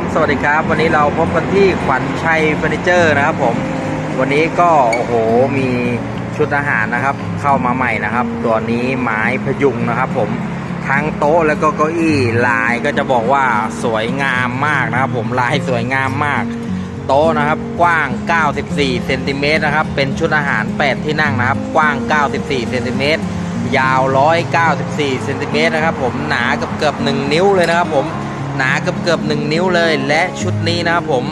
มสวัสดีครับ วันนี้เราพบกันที่ขวัญชัยเฟอร์นิเจอร์นะครับผม วันนี้ก็โอ้โหมีชุดอาหารนะครับ เข้ามาใหม่นะครับ ตัวนี้ไม้พยุงนะครับผม ทั้งโต๊ะแล้วก็เก้าอี้ลายก็จะบอกว่าสวยงามมากนะครับผมลายสวยงามมาก โต๊ะนะครับกว้าง 94 เซนติเมตรนะครับ เป็นชุดอาหาร 8 ที่นั่งนะครับ กว้าง 94 เซนติเมตรยาว 194 เซนติเมตรนะครับผม หนาเกือบเกือบ1นิ้วเลยนะครับผม หนาเกือบเกือบ1นิ้วเลย และชุดนี้นะครับผม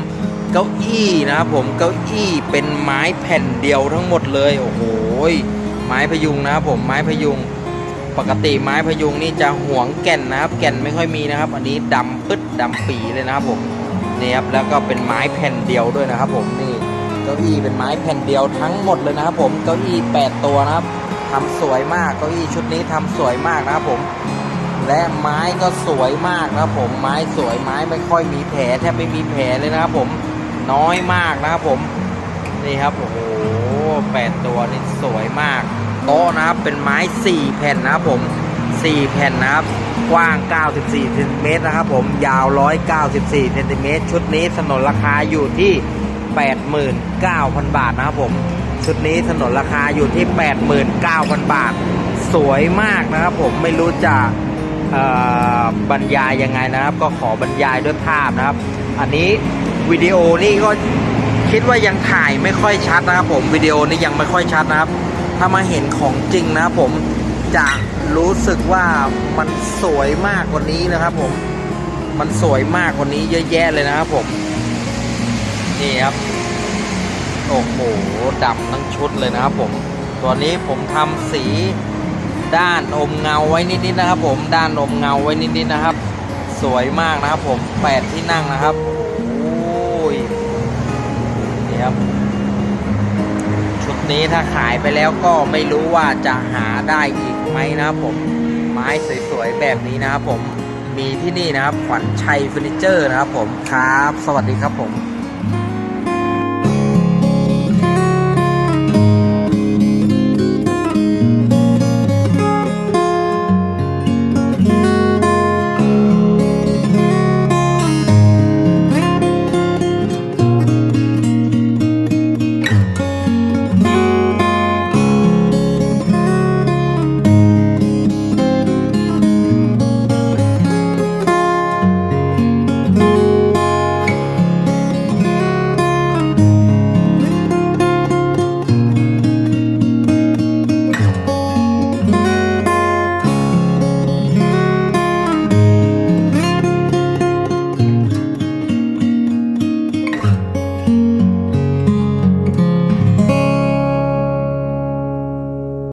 เก้าอี้นะครับผมเก้าอี้เป็นไม้แผ่นเดียวทั้งหมดเลยโอ้โหไม้พยุงนะครับผมไม้พยุง ปกติไม้พยุงนี่จะห่วงแก่นนะครับ แก่นไม่ค่อยมีนะครับ อันนี้ดำปึ๊ดดำปีเลยนะครับผมนี่ครับแล้วก็เป็นไม้แผ่นเดียวด้วยนะครับผมนี่เก้าอี้เป็นไม้แผ่นเดียวทั้งหมดเลยนะครับผมเก้าอี้ 8 ตัวนะครับทำสวยมากเก้าอี้ชุดนี้ทำสวยมากนะครับผม และไม้ก็สวยมากนะครับผมไม้สวยไม้ไม่ค่อยมีแผลแทบไม่มีแผลเลยนะครับผมน้อยมากนะครับผมนี่ครับโอ้โหแปดตัวนี่สวยมากโต๊ะนะครับเป็นไม้4แผ่นนะครับผม4แผ่นนะครับกว้าง 94เซนติเมตรนะครับผมยาว 194เซนติเมตรชุดนี้สนนราคาอยู่ที่ 89,000 บาทนะครับผมชุดนี้สนนราคาอยู่ที่ 89,000 บาท สวยมากนะครับผมไม่รู้จะ บรรยายยังไงนะครับ ก็ขอบรรยายด้วยภาพนะครับ อันนี้วิดีโอนี่ก็คิดว่ายังถ่ายไม่ค่อยชัดนะครับ ผมวิดีโอนี่ยังไม่ค่อยชัดนะครับ ถ้ามาเห็นของจริงนะครับผมจะรู้สึกว่ามันสวยมากกว่านี้นะครับ ผมมันสวยมากกว่านี้เยอะแยะเลยนะครับผมนี่ครับโอ้โหดำทั้งชุดเลยนะครับผม ตัวนี้ผมทำสี ด้านอมเงาไว้นิดๆนะครับผมด้านอมเงาไว้นิดๆนะครับ สวยมากนะครับผมแปดที่นั่งนะครับโอ้ยนี่ครับชุดนี้ถ้าขายไปแล้วก็ไม่รู้ว่าจะหาได้อีกไหมนะครับผมไม้สวยๆแบบนี้นะครับผมมีที่นี่นะครับขวัญชัยเฟอร์นิเจอร์นะครับผมครับ สวัสดีครับผม